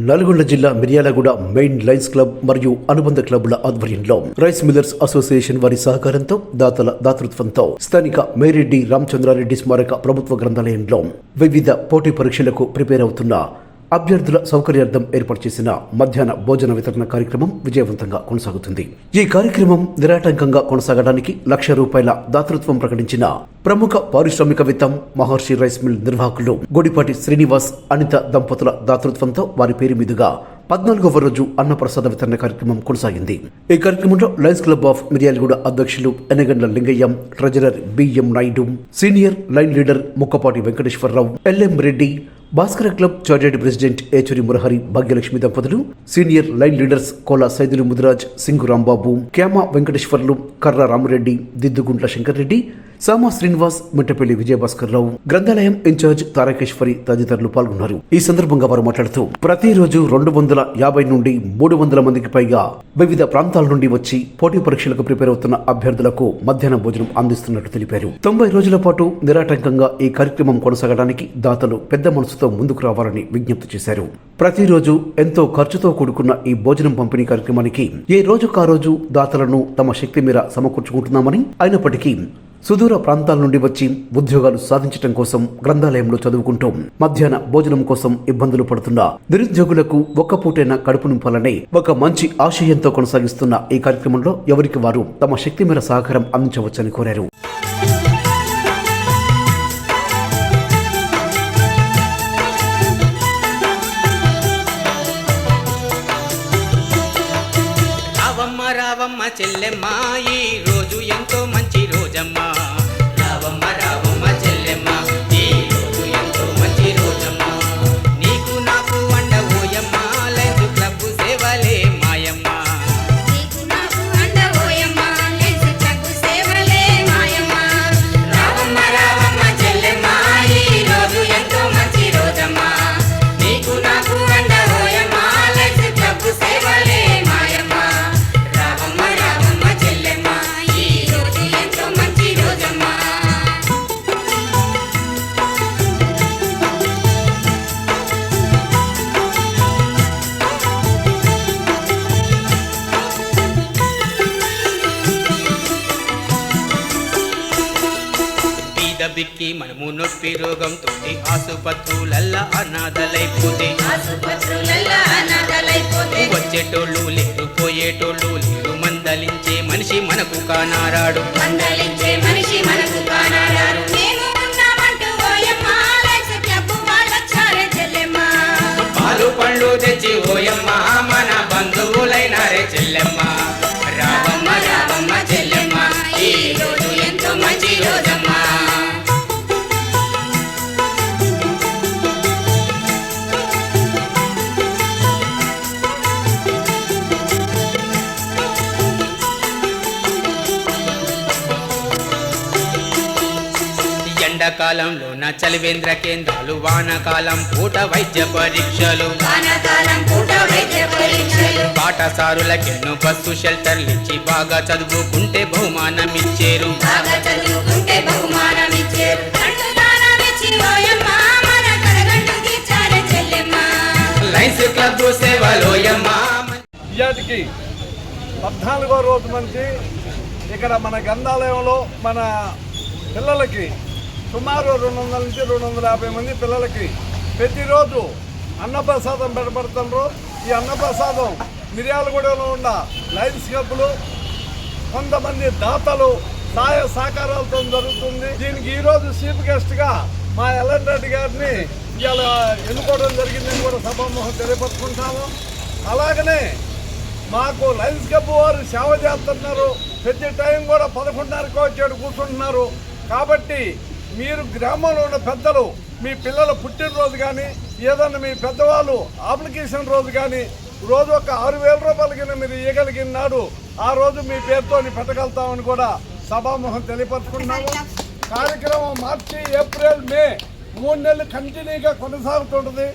నల్గొండ జిల్లా Miryalaguda main lines club మరియు అనుబంధ క్లబ్ల ఆధ్వర్యంలో రైస్ మిల్లర్స్ అసోసియేషన్ వారి సహకారంతో దాతల దాతృత్వంతో స్థానిక మేరెడ్డి రామచంద్రారెడ్డి స్మారక ప్రభుత్వ గ్రంథాలయంలో వివిధ పోటీ పరీక్షలకు ప్రిపేర్ అవుతున్న అభ్యర్థుల సౌకర్యార్థం ఏర్పాటు చేసిన మధ్యాహ్న భోజన వితరణ కార్యక్రమం విజయవంతంగా కొనసాగుతుంది. ఈ కార్యక్రమం నిరాటంకంగా కొనసాగడానికి లక్ష రూపాయల దాతృత్వం ప్రకటించిన ప్రముఖ పారిశ్రామికవేత్త మహర్షి రైస్ మిల్ నిర్వాహకులు గుడిపాటి శ్రీనివాస్ అనిత దంపతుల దాతృత్వంతో వారి పేరు మీదుగా పద్నాలుగవ రోజు అన్నప్రసాద వితరణ కార్యక్రమం కొనసాగింది. ఈ కార్యక్రమంలో లయన్స్ క్లబ్ ఆఫ్ మిర్యాలగూడ అధ్యక్షులు Enagandla Lingaiah treasurer BM Naidu senior lion leader Mukkapati Venkateswararao LM Reddy Bhaskara club chartered president Yechuri Murahari Bhagyalakshmi దంపతులు senior lion leaders Kola Saidulu Mudiraj Singu Rambabu Kyama Venkateswarlu Karra Ramareddy Diddugantla Shankar Reddy సామా శ్రీనివాస్ మిట్టపల్లి విజయభాస్కర్ గ్రంథాలయం incharge Tarakeshwari తదితరులు పాల్గొన్నారు. ఈ సందర్భంగా వారు మాట్లాడుతూ ప్రతిరోజు రెండు వందల యాభై నుండి మూడు వందల మందికి పైగా వివిధ ప్రాంతాల నుండి వచ్చి పోటీ పరీక్షలకు ప్రిపేర్ అవుతున్న అభ్యర్థులకు మధ్యాహ్న భోజనం అందిస్తున్నట్టు తెలిపారు. తొంభై రోజుల పాటు నిరాటంకంగా ఈ కార్యక్రమం కొనసాగడానికి దాతలు పెద్ద మనసుతో ముందుకు రావాలని విజ్ఞప్తి చేశారు. ప్రతిరోజు ఎంతో ఖర్చుతో కూడుకున్న ఈ భోజనం పంపిణీ కార్యక్రమానికి ఏ రోజుకా రోజు దాతలను తమ శక్తి మేర సమకూర్చుకుంటున్నామని అయినప్పటికీ సుదూర ప్రాంతాల నుండి వచ్చి ఉద్యోగాలు సాధించడం కోసం గ్రంథాలయంలో చదువుకుంటూ. మధ్యాహ్న భోజనం కోసం ఇబ్బందులు పడుతున్న నిరుద్యోగులకు ఒక్క పూటైన కడుపు నింపాలనే ఒక మంచి ఆశయంతో కొనసాగిస్తున్న ఈ కార్యక్రమంలో ఎవరికి వారు తమ శక్తి మేర సహకారం అందించవచ్చని కోరారు. చెల్లెమ్మాయి మనము నొప్పి రోగంతో ఆసుపత్రులల్లా అనాథలైపోతే. వచ్చేటోళ్ళు లేరు పోయేటోళ్ళు లేరు మందలించే మనిషి మనకు కానారాడు. మందలించే మనిషి మనకు చెల్లెమ్మ. పాలు పండ్లు తెచ్చి ఓయమ్మ మన బంధువులైనారే చెల్లెమ్మ. ఎండాకాలంలో నా చలివేంద్ర కేంద్రాలు వానాకాలం పూట వైద్య పరీక్షలు. వానాకాలం పూట వైద్య పరీక్షలు. పాఠశారులకెన్నో బస్సు షెల్టర్లు ఇచ్చి బాగా చదువుకుంటే బహుమానం ఇచ్చేరు పద్నాలుగో రోజు నుంచి ఇక్కడ మన గ్రంథాలయంలో మన పిల్లలకి సుమారు రెండు వందల నుంచి రెండు వందల యాభై మంది పిల్లలకి ప్రతిరోజు అన్నప్రసాదం పెడబడుతున్నారు ఈ అన్నప్రసాదం మిర్యాలగూడలో ఉన్న లైన్స్ క్లబ్లు కొంతమంది దాతలు సహాయ సహకారాలతో జరుగుతుంది. దీనికి ఈరోజు చీఫ్ గెస్ట్గా మా ఎల్ఎన్ రెడ్డి గారిని ఇవాళ ఎన్నుకోవడం జరిగిందని కూడా సభాముఖం తెలియపరుచుకుంటాము అలాగనే మాకు లైన్స్ క్లబ్ వారు సేవ చేస్తున్నారు. ప్రతి టైం కూడా పదకొండున్నరకు వచ్చాడు కూర్చుంటున్నారు. కాబట్టి మీరు గ్రామంలో ఉన్న పెద్దలు మీ పిల్లల పుట్టినరోజు కానీ ఏదన్నా మీ పెద్దవాళ్ళు అప్లికేషన్ రోజు కానీ రోజు ఒక ఆరు వేల రూపాయల కింద మీరు ఇవ్వగలిగిన నాడు ఆ రోజు మీ పేరుతో పెట్టగలుగుతామని కూడా సభాముఖం తెలియపరుచుకున్నాము కార్యక్రమం మార్చి ఏప్రిల్ మే మూడు నెలలు కంటిన్యూగా కొనసాగుతుంటుంది.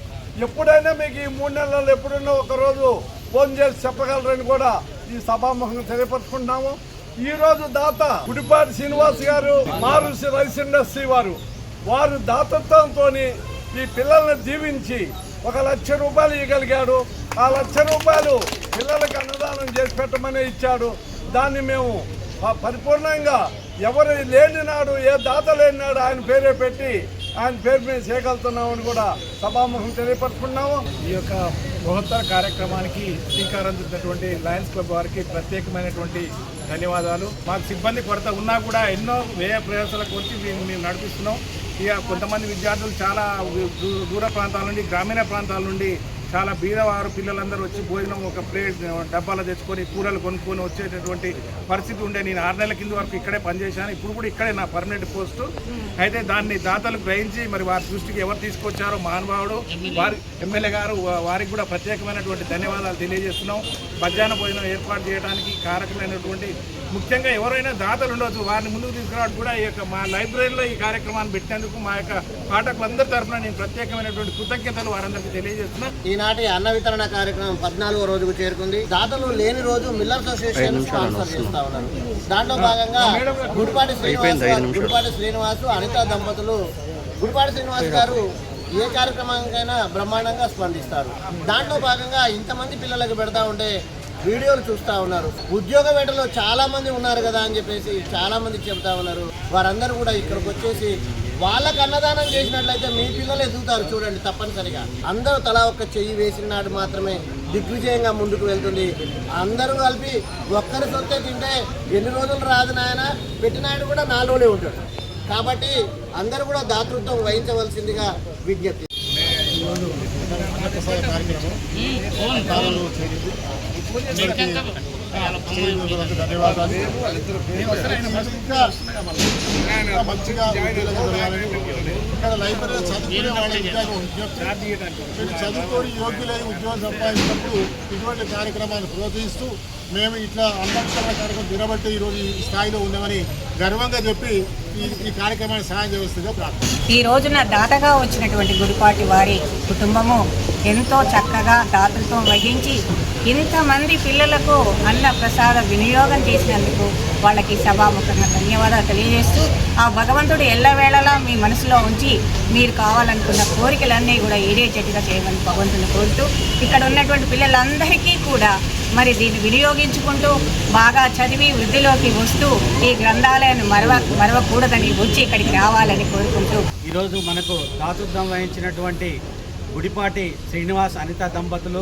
ఎప్పుడైనా మీకు ఈ మూడు నెలల్లో ఎప్పుడైనా ఒక రోజు ఫోన్ చేసి చెప్పగలరని కూడా ఈ సభాముఖంగా తెలియపరుచుకుంటున్నాము. ఈ రోజు దాత గుడిపాటి శ్రీనివాస్ గారు మారుసి రైస్ ఇండస్ట్రీ వారు వారు దాతత్వంతో ఈ పిల్లల్ని దీవించి ఒక లక్ష రూపాయలు ఇవ్వగలిగాడు ఆ లక్ష రూపాయలు పిల్లలకు అన్నదానం చేసి పెట్టమని ఇచ్చాడు. దాన్ని మేము పరిపూర్ణంగా ఎవరు లేని నాడు ఏ దాత లేని నాడు ఆయన పేరే పెట్టి ఆయన పేరు మీద చేయగలుగుతున్నామని కూడా సభాముఖం తెలియపరుచుకున్నాము. ఈ యొక్క బృహత్తర కార్యక్రమానికి శ్రీకారం చుట్టినటువంటి లయన్స్ క్లబ్ వారికి ప్రత్యేకమైనటువంటి ధన్యవాదాలు. మాకు సిబ్బంది కొరత ఉన్నా కూడా ఎన్నో వ్యయ ప్రయాసాల వచ్చి మేము మేము నడిపిస్తున్నాం. ఇక కొంతమంది విద్యార్థులు చాలా దూ- దూర ప్రాంతాల నుండి గ్రామీణ ప్రాంతాల నుండి చాలా బీదవారు పిల్లలందరూ వచ్చి భోజనం ఒక ప్లేట్ డబ్బాలు తెచ్చుకొని కూరలు కొనుక్కొని వచ్చేటటువంటి పరిస్థితి ఉండే. నేను ఆరు నెలల కింద వరకు ఇక్కడే పనిచేశాను. ఇప్పుడు కూడా ఇక్కడే నా పర్మనెంట్ పోస్టు. అయితే దాన్ని దాతలు గ్రహించి మరి వారి దృష్టికి ఎవరు తీసుకొచ్చారో మహానుభావుడు వారి ఎమ్మెల్యే గారు వారికి కూడా ప్రత్యేకమైనటువంటి ధన్యవాదాలు తెలియజేస్తున్నాం. మధ్యాహ్న భోజనం ఏర్పాటు చేయడానికి కారకమైనటువంటి ముఖ్యంగా ఎవరైనా దాతలు ఉండొచ్చు. వారిని ముందుకు తీసుకురావడానికి కూడా ఈ యొక్క మా లైబ్రరీలో ఈ కార్యక్రమాన్ని పెట్టినందుకు మా యొక్క పాఠకులందరి తరఫున నేను ప్రత్యేకమైనటువంటి కృతజ్ఞతలు వారందరికీ తెలియజేస్తున్నాను ఈనాటి అన్న వితరణ కార్యక్రమం పద్నాలుగో రోజుకు చేరుకుంది. దాతలు లేని రోజు మిల్లర్స్ అసోసియేషన్ స్పాన్సర్ చేస్తా ఉన్నారు. దాంట్లో భాగంగా గుడిపాటి శ్రీనివాస్ గారు- గుడిపాటి శ్రీనివాస్ అనిత దంపతులు గుడిపాటి శ్రీనివాస్ గారు ఏ కార్యక్రమానికైనా బ్రహ్మాండంగా స్పందిస్తారు. దాంట్లో భాగంగా ఇంతమంది పిల్లలకు పెడతా ఉంటే వీడియోలు చూస్తూ ఉన్నారు. ఉద్యోగ వేటలో చాలా మంది ఉన్నారు కదా అని చెప్పేసి చాలా మంది చెబుతా ఉన్నారు. వారందరూ కూడా ఇక్కడికి వచ్చేసి వాళ్ళకి అన్నదానం చేసినట్లయితే మీ పిల్లలు ఎదుగుతారు చూడండి తప్పనిసరిగా. అందరూ తలా ఒక్క చెయ్యి వేసిన నాడు మాత్రమే దిగ్విజయంగా ముందుకు వెళ్తుంది. అందరూ కలిపి ఒక్కరి సొత్తే తింటే ఎన్ని రోజులు రాదు నాయన? పెట్టినాడు కూడా నాలోనే ఉంటాడు. కాబట్టి అందరూ కూడా దాతృత్వం వహించవలసిందిగా విజ్ఞప్తి. కార్యక్రమం ధన్యవాదాలు ఇంకా మంచిగా ఇక్కడ చదువుకునే వాళ్ళ ఉద్యోగం చదువుకొని యోగ్యులై ఉద్యోగం సంపాదించినప్పుడు ఇటువంటి కార్యక్రమాన్ని ప్రోత్సహిస్తూ మేము ఇట్లా అంబేద్కర్ కార్యక్రమం దినబట్టి ఈరోజు ఈ స్థాయిలో ఉన్నామని గర్వంగా చెప్పి ఈ కార్యక్రమాన్ని సహాయం చేస్తుందో ప్రార్థన ఈ రోజున దాతగా వచ్చినటువంటి గుడిపాటి వారి కుటుంబము ఎంతో చక్కగా దాతృత్వం వహించి ఇంతమంది పిల్లలకు అన్న ప్రసాద వినియోగం చేసినందుకు వాళ్ళకి సభాముఖంగా ధన్యవాదాలు తెలియజేస్తూ ఆ భగవంతుడు ఎల్లవేళలా మీ మనసులో ఉంచి మీరు కావాలనుకున్న కోరికలన్నీ కూడా ఈడేటట్టుగా చేయమని భగవంతుని కోరుతూ ఇక్కడ ఉన్నటువంటి పిల్లలందరికీ కూడా మరి దీన్ని వినియోగించుకుంటూ బాగా చదివి వృద్ధిలోకి వస్తూ ఈ గ్రంథాలయాన్ని మరవ మరవకూడదని వచ్చి ఇక్కడికి రావాలని కోరుకుంటూ. ఈరోజు మనకు దాతృత్వం వహించినటువంటి గుడిపాటి శ్రీనివాస్ అనిత దంపతులు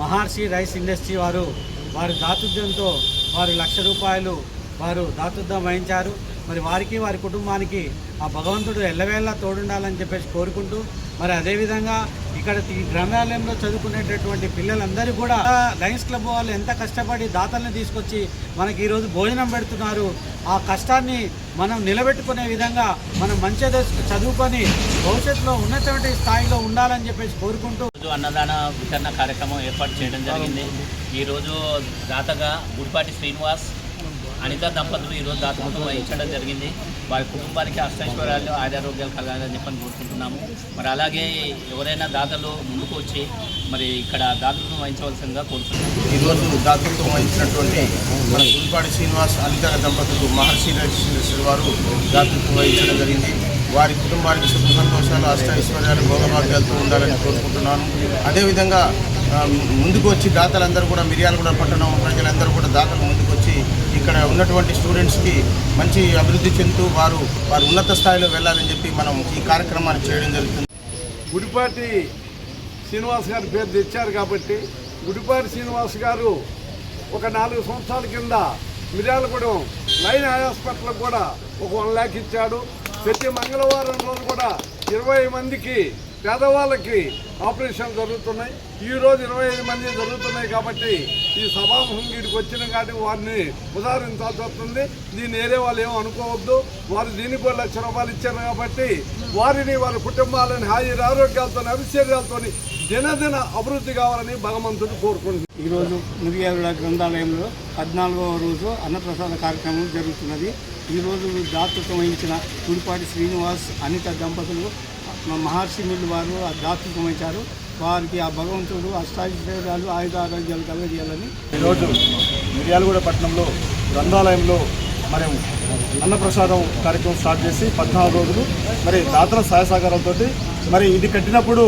మహర్షి రైస్ ఇండస్ట్రీ వారు వారి దాతృత్వంతో వారు లక్ష రూపాయలు వారు దాతృత్వం వహించారు. మరి వారికి వారి కుటుంబానికి ఆ భగవంతుడు ఎల్లవేళ తోడుండాలని చెప్పేసి కోరుకుంటూ మరి అదేవిధంగా ఇక్కడ ఈ గ్రంథాలయంలో చదువుకునేటటువంటి పిల్లలందరూ కూడా లయన్స్ క్లబ్ వాళ్ళు ఎంత కష్టపడి దాతల్ని తీసుకొచ్చి మనకి ఈరోజు భోజనం పెడుతున్నారు ఆ కష్టాన్ని మనం నిలబెట్టుకునే విధంగా మనం మంచిగా చదువుకొని భవిష్యత్తులో ఉన్నటువంటి స్థాయిలో ఉండాలని చెప్పేసి కోరుకుంటూ రోజు అన్నదాన వితరణ కార్యక్రమం ఏర్పాటు చేయడం జరిగింది. ఈరోజు దాతగా గుడిపాటి శ్రీనివాస్ అనిత దంపతులు ఈరోజు దాతృత్వం వహించడం జరిగింది. వారి కుటుంబానికి అష్టైశ్వర్యాలు ఆరోగ్యాలు కలగాలని చెప్పని కోరుకుంటున్నాము. మరి అలాగే ఎవరైనా దాతలు ముందుకు వచ్చి మరి ఇక్కడ దాతృత్వం వహించవలసిందిగా కోరుతున్నాము. ఈరోజు దాతృత్వం వహించినటువంటి మన గుడిపాటి శ్రీనివాస్ అనిత దంపతులు మహర్షి శ్రీ వారు దాతృత్వం వహించడం జరిగింది. వారి కుటుంబానికి సుఖ సంతోషాలు అష్టైశ్వర్యాలు భోగభాగ్యాలతో ఉండాలని కోరుకుంటున్నాను. అదేవిధంగా ముందుకు వచ్చి దాతలందరూ కూడా మిర్యాలగూడ పట్టణం ప్రజలందరూ కూడా దాతలు ముందుకు వచ్చి ఇక్కడ ఉన్నటువంటి స్టూడెంట్స్కి మంచి అభివృద్ధి చెందుతూ వారు వారు ఉన్నత స్థాయిలో వెళ్ళాలని చెప్పి మనం ఈ కార్యక్రమాన్ని చేయడం జరుగుతుంది. గుడిపాటి శ్రీనివాస్ గారి పేరు తెచ్చారు కాబట్టి గుడిపాటి శ్రీనివాస్ గారు ఒక నాలుగు సంవత్సరాల కింద మిర్యాలగూడెం లైన్ హాస్పిటల్ కూడా ఒక వన్ ల్యాక్ ఇచ్చాడు. ప్రతి మంగళవారం రోజు కూడా ఇరవై మందికి పేదవాళ్ళకి ఆపరేషన్ జరుగుతున్నాయి. ఈ రోజు ఇరవై ఐదు మంది జరుగుతున్నాయి కాబట్టి ఈ సభాముఖం వీడికి వచ్చిన కాబట్టి వారిని ఉదాహరించాల్సి వస్తుంది దీన్ని వేరే వాళ్ళు ఏమో అనుకోవద్దు. వారు దీనికి కూడా లక్ష రూపాయలు ఇచ్చారు కాబట్టి వారిని వారి కుటుంబాలని హాయి ఆరోగ్యాలతో అభిషేకాలతో దినదిన అభివృద్ధి కావాలని భగవంతుడు కోరుకుంటుంది ఈరోజు మిర్యాల గ్రంథాలయంలో పద్నాలుగవ రోజు అన్నప్రసాద కార్యక్రమం జరుగుతున్నది. ఈరోజు దాతృత్వం వహించిన గుడిపాటి శ్రీనివాస్ అనిత దంపతులు మహర్షి మిల్లు వారు ఆ దాతృత్వం వహించారు వారికి ఆ భగవంతుడు అష్టాశ్వర్యాలు ఆయుధ ఆరోగ్యాలు కలగజేయాలని ఈరోజు మిర్యాలగూడ పట్టణంలో గ్రంథాలయంలో మనం అన్నప్రసాదం కార్యక్రమం స్టార్ట్ చేసి పద్నాలుగు రోజులు మరి దాతల సహాయ సహకారాలతో మరి ఇది కట్టినప్పుడు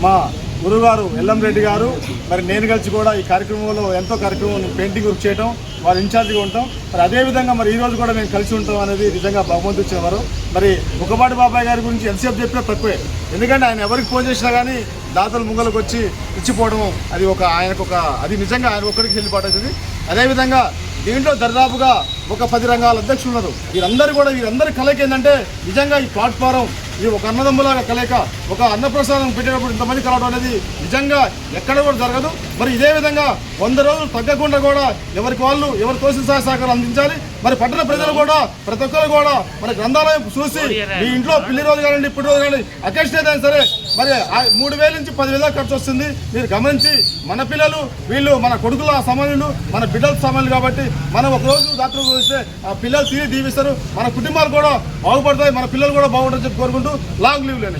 మా గురుగారు ఎల్లంరెడ్డి గారు మరి నేను కలిసి కూడా ఈ కార్యక్రమంలో ఎంతో కార్యక్రమం పెయింటింగ్ వర్క్ చేయడం వారు ఇన్ఛార్జ్గా ఉంటాం మరి అదేవిధంగా మరి ఈ రోజు కూడా మేము కలిసి ఉంటాం అనేది నిజంగా భగవంతు ఇచ్చేవారు మరి ముఖపాటి బాబాయ్ గారి గురించి ఎంతసేపు చెప్పినా తక్కువే. ఎందుకంటే ఆయన ఎవరికి ఫోన్ చేసినా కానీ దాతలు ముంగలకు వచ్చి ఇచ్చిపోవడం అది ఒక ఆయనకు ఒక అది నిజంగా ఆయన ఒక్కడికి చెల్లిపాటు అవుతుంది. అదేవిధంగా దీంట్లో దరిదాపుగా ఒక పది రంగాల అధ్యక్షులు ఉన్నారు. వీరందరూ కూడా వీరందరి కలయిక ఏంటంటే నిజంగా ఈ ప్లాట్ఫారం ఇది ఒక అన్నదమ్ములాగా కలయిక ఒక అన్నప్రసాదం పెట్టేటప్పుడు ఇంతమంది కలవడం అనేది నిజంగా ఎక్కడ కూడా జరగదు. మరి ఇదే విధంగా వంద రోజులు తగ్గకుండా కూడా ఎవరికి వాళ్ళు ఎవరు తోసిన సహాయ సహకారం అందించాలి. మరి పట్టణ ప్రజలు కూడా ప్రతి ఒక్కరు కూడా మన గ్రంథాలయం చూసి మీ ఇంట్లో పిల్లి రోజు కానివ్వండి ఇప్పుడు రోజు కానీ అకేషన్ ఏదైనా సరే మరి ఆ మూడు వేల నుంచి పదివేల ఖర్చు వస్తుంది. మీరు గమనించి మన పిల్లలు వీళ్ళు మన కొడుకుల సమానులు మన బిడ్డల సమానులు కాబట్టి మనం ఒక రోజు డాక్టర్ చూస్తే ఆ పిల్లలు తిరిగి దీవిస్తారు. మన కుటుంబాలు కూడా బాగుపడతాయి మన పిల్లలు కూడా బాగుంటారని చెప్పి বন্ধু লাগলিউলে